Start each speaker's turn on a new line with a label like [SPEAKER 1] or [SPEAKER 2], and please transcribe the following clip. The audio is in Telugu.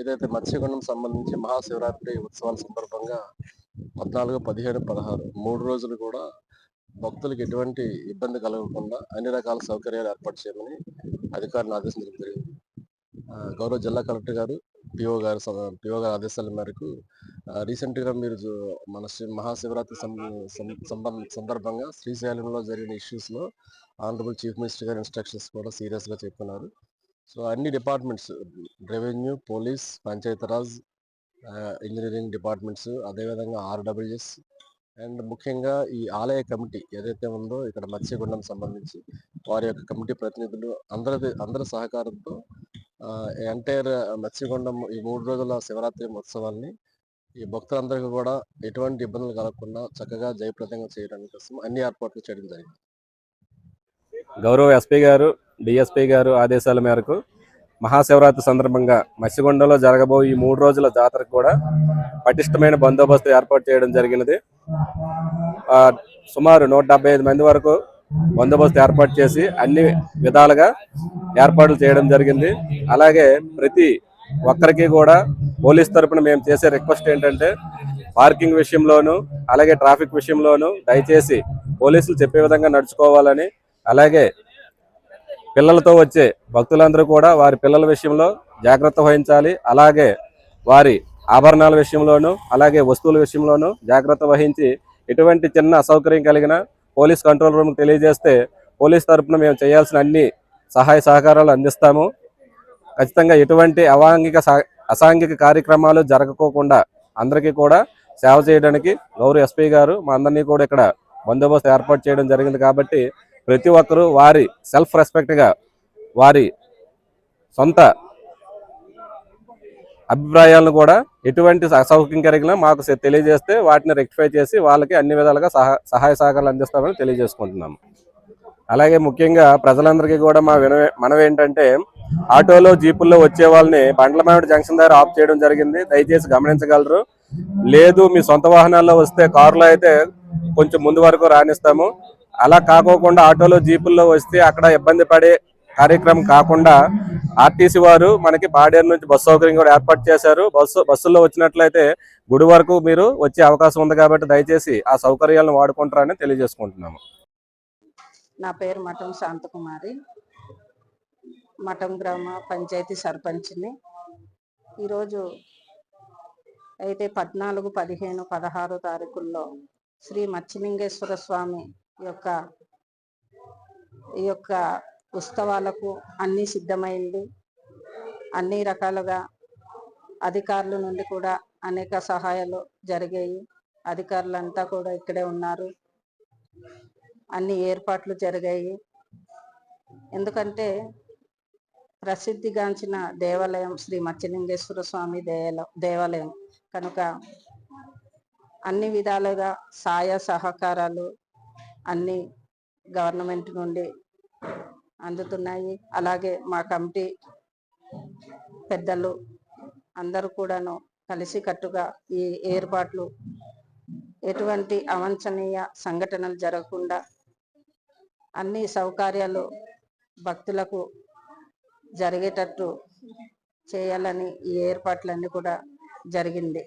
[SPEAKER 1] ఏదైతే మత్స్యగుండం సంబంధించి మహాశివరాత్రి ఉత్సవాల సందర్భంగా పద్నాలుగు పదిహేను పదహారు మూడు రోజులు కూడా భక్తులకు ఎటువంటి ఇబ్బంది కలగకుండా అన్ని రకాల సౌకర్యాలు ఏర్పాటు చేయమని అధికారులను ఆదేశించడం జరిగింది. గౌరవ జిల్లా కలెక్టర్ గారు పిఓ గారు పిఓ గారి ఆదేశాల మేరకు రీసెంట్గా మీరు మన శ్రీ మహాశివరాత్రి సందర్భంగా శ్రీశైలంలో జరిగిన ఇష్యూస్లో ఆనరబుల్ చీఫ్ మినిస్టర్ గారి ఇన్స్ట్రక్షన్స్ కూడా సీరియస్గా చెప్పుకున్నారు. సో అన్ని departments revenue police Panchayati Raj engineering departments అదేవిధంగా ఆర్డబ్ల్యూఎస్ అండ్ ముఖ్యంగా ఈ ఆలయ కమిటీ ఏదైతే ఉందో ఇక్కడ మత్స్యగుండం సంబంధించి వారి యొక్క కమిటీ ప్రతినిధులు అందరి అందరి సహకారంతో ఎంటైర్ మత్స్యగుండం ఈ మూడు రోజుల శివరాత్రి ఉత్సవాల్ని ఈ భక్తులందరికీ కూడా ఎటువంటి ఇబ్బందులు కలగకుండా చక్కగా జయప్రదంగా చేయడానికి కోసం అన్ని ఏర్పాట్లు చేయడం జరిగింది.
[SPEAKER 2] గౌరవ ఎస్పీ గారు డిఎస్పీ గారు ఆదేశాల మేరకు మహాశివరాత్రి సందర్భంగా మత్స్యగుండంలో జరగబోయే ఈ మూడు రోజుల జాతరకు కూడా పటిష్టమైన బందోబస్తు ఏర్పాటు చేయడం జరిగినది. సుమారు నూట ఐదు మంది వరకు బందోబస్తు ఏర్పాటు చేసి అన్ని విధాలుగా ఏర్పాట్లు చేయడం జరిగింది. అలాగే ప్రతి ఒక్కరికి కూడా పోలీస్ తరపున మేము చేసే రిక్వెస్ట్ ఏంటంటే పార్కింగ్ విషయంలోను అలాగే ట్రాఫిక్ విషయంలోను దయచేసి పోలీసులు చెప్పే విధంగా నడుచుకోవాలని అలాగే పిల్లలతో వచ్చే భక్తులందరూ కూడా వారి పిల్లల విషయంలో జాగ్రత్త వహించాలి. అలాగే వారి ఆభరణాల విషయంలోనూ అలాగే వస్తువుల విషయంలోనూ జాగ్రత్త వహించి ఎటువంటి చిన్న అసౌకర్యం కలిగిన పోలీస్ కంట్రోల్ రూమ్కి తెలియజేస్తే పోలీస్ తరఫున మేము చేయాల్సిన అన్ని సహాయ సహకారాలు అందిస్తాము. ఖచ్చితంగా ఎటువంటి అవాంగిక సా- అసాంఘిక కార్యక్రమాలు జరగకోకుండా అందరికీ కూడా సేవ చేయడానికి గౌరవ ఎస్పీ గారు మా అందరినీ కూడా ఇక్కడ బందోబస్తు ఏర్పాటు చేయడం జరిగింది కాబట్టి ప్రతి ఒక్కరూ వారి సెల్ఫ్ రెస్పెక్ట్గా వారి సొంత అభిప్రాయాలను కూడా ఎటువంటి అసౌక్యం కలిగినా మాకు తెలియజేస్తే వాటిని రెక్టిఫై చేసి వాళ్ళకి అన్ని విధాలుగా సహాయ సహకారాలు అందిస్తామని తెలియజేసుకుంటున్నాము. అలాగే ముఖ్యంగా ప్రజలందరికీ కూడా మా వినవే మనం ఏంటంటే ఆటోలో జీపుల్లో వచ్చే వాళ్ళని బండ్లమామిడి జంక్షన్ దగ్గర ఆఫ్ చేయడం జరిగింది. దయచేసి గమనించగలరు. లేదు మీ సొంత వాహనాల్లో వస్తే కారులో అయితే కొంచెం ముందు వరకు రాణిస్తాము అలా కాకోకుండా ఆటోలో జీపుల్లో వస్తే అక్కడ ఇబ్బంది పడే కార్యక్రమం కాకుండా ఆర్టీసీ వారు మనకి పాడేరు నుంచి బస్సు సౌకర్యం కూడా ఏర్పాటు చేశారు. బస్సు బస్సుల్లో వచ్చినట్లయితే గుడి వరకు మీరు వచ్చే అవకాశం ఉంది కాబట్టి దయచేసి ఆ సౌకర్యాలను వాడుకుంటారని తెలియజేసుకుంటున్నాము.
[SPEAKER 3] నా పేరు మఠం శాంతకుమారి. మఠం గ్రామ పంచాయతీ సర్పంచ్ని. ఈరోజు అయితే పద్నాలుగు పదిహేను పదహారు తారీఖుల్లో శ్రీ మచ్చిలింగేశ్వర స్వామి యొక్క ఈ యొక్క ఉత్సవాలకు అన్నీ సిద్ధమైంది. అన్ని రకాలుగా అధికారుల నుండి కూడా అనేక సహాయాలు జరిగాయి. అధికారులంతా కూడా ఇక్కడే ఉన్నారు. అన్ని ఏర్పాట్లు జరిగాయి. ఎందుకంటే ప్రసిద్ధిగాంచిన దేవాలయం శ్రీ మత్స్యలింగేశ్వర స్వామి దేవాలయం కనుక అన్ని విధాలుగా సాయ సహకారాలు అన్ని గవర్నమెంట్ నుండి అందుతున్నాయి. అలాగే మా కమిటీ పెద్దలు అందరూ కూడాను కలిసికట్టుగా ఈ ఏర్పాట్లు ఎటువంటి అవాంఛనీయ సంఘటనలు జరగకుండా అన్ని సౌకర్యాలు భక్తులకు జరిగేటట్టు చేయాలని ఈ ఏర్పాట్లన్నీ కూడా జరిగింది.